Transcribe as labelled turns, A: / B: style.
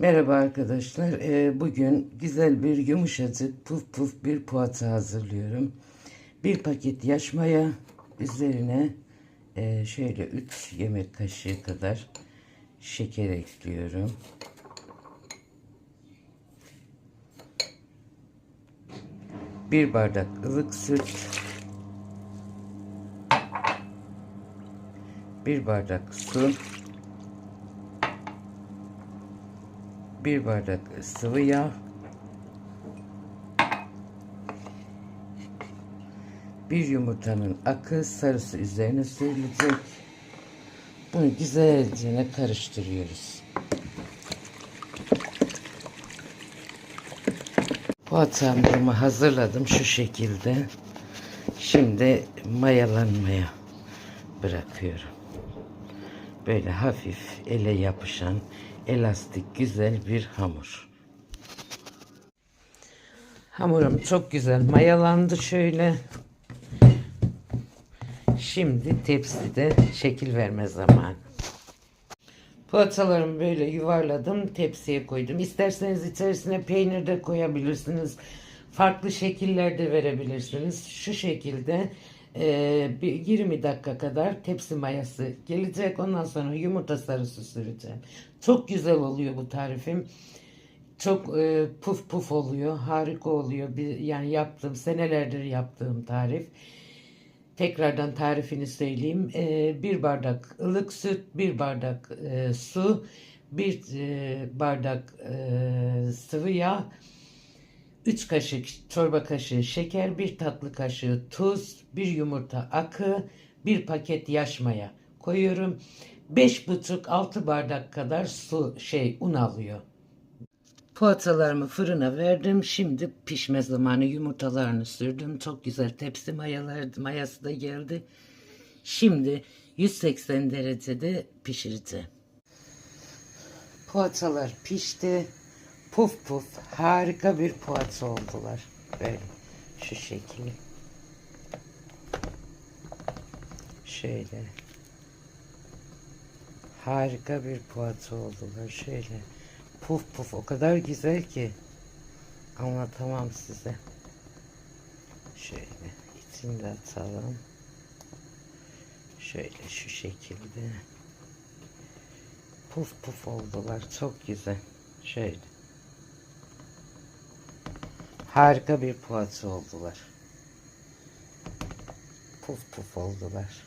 A: Merhaba arkadaşlar. Ee, bugün güzel bir yumuşacık puf puf bir poğaça hazırlıyorum. Bir paket yaş maya üzerine e, şöyle 3 yemek kaşığı kadar şeker ekliyorum. Bir bardak ılık süt. Bir bardak su. Bir bardak sıvı yağ, bir yumurtanın akı sarısı üzerine sürülecek. Bunu güzelce karıştırıyoruz. Poğaça hamurumu hazırladım şu şekilde. Şimdi mayalanmaya bırakıyorum. Böyle hafif ele yapışan elastik güzel bir hamur. Hamurum çok güzel mayalandı şöyle. Şimdi tepside şekil verme zamanı. Poğaçalarımı böyle yuvarladım, tepsiye koydum. İsterseniz içerisine peynir de koyabilirsiniz. Farklı şekillerde verebilirsiniz. Şu şekilde e, bir 20 dakika kadar tepsi mayası gelecek. Ondan sonra yumurta sarısı süreceğim. Çok güzel oluyor bu tarifim. Çok e, puf puf oluyor. Harika oluyor. Bir, yani yaptığım, senelerdir yaptığım tarif. Tekrardan tarifini söyleyeyim. E, bir bardak ılık süt, bir bardak e, su, bir e, bardak e, sıvı yağ, 3 kaşık çorba kaşığı şeker, bir tatlı kaşığı tuz, bir yumurta akı, bir paket yaş maya koyuyorum. 5,5-6 bardak kadar su şey un alıyor. Poğaçalarımı fırına verdim. Şimdi pişme zamanı yumurtalarını sürdüm. Çok güzel tepsi mayalar, mayası da geldi. Şimdi 180 derecede pişireceğim. Poğaçalar pişti. Puf puf harika bir poğaça oldular. Böyle şu şekilde. Şöyle. Harika bir poğaça oldular. Şöyle. Puf puf o kadar güzel ki anlatamam size. Şöyle içini de açalım. Şöyle şu şekilde. Puf puf oldular. Çok güzel. Şöyle. Harika bir poğaça oldular. Puf puf oldular.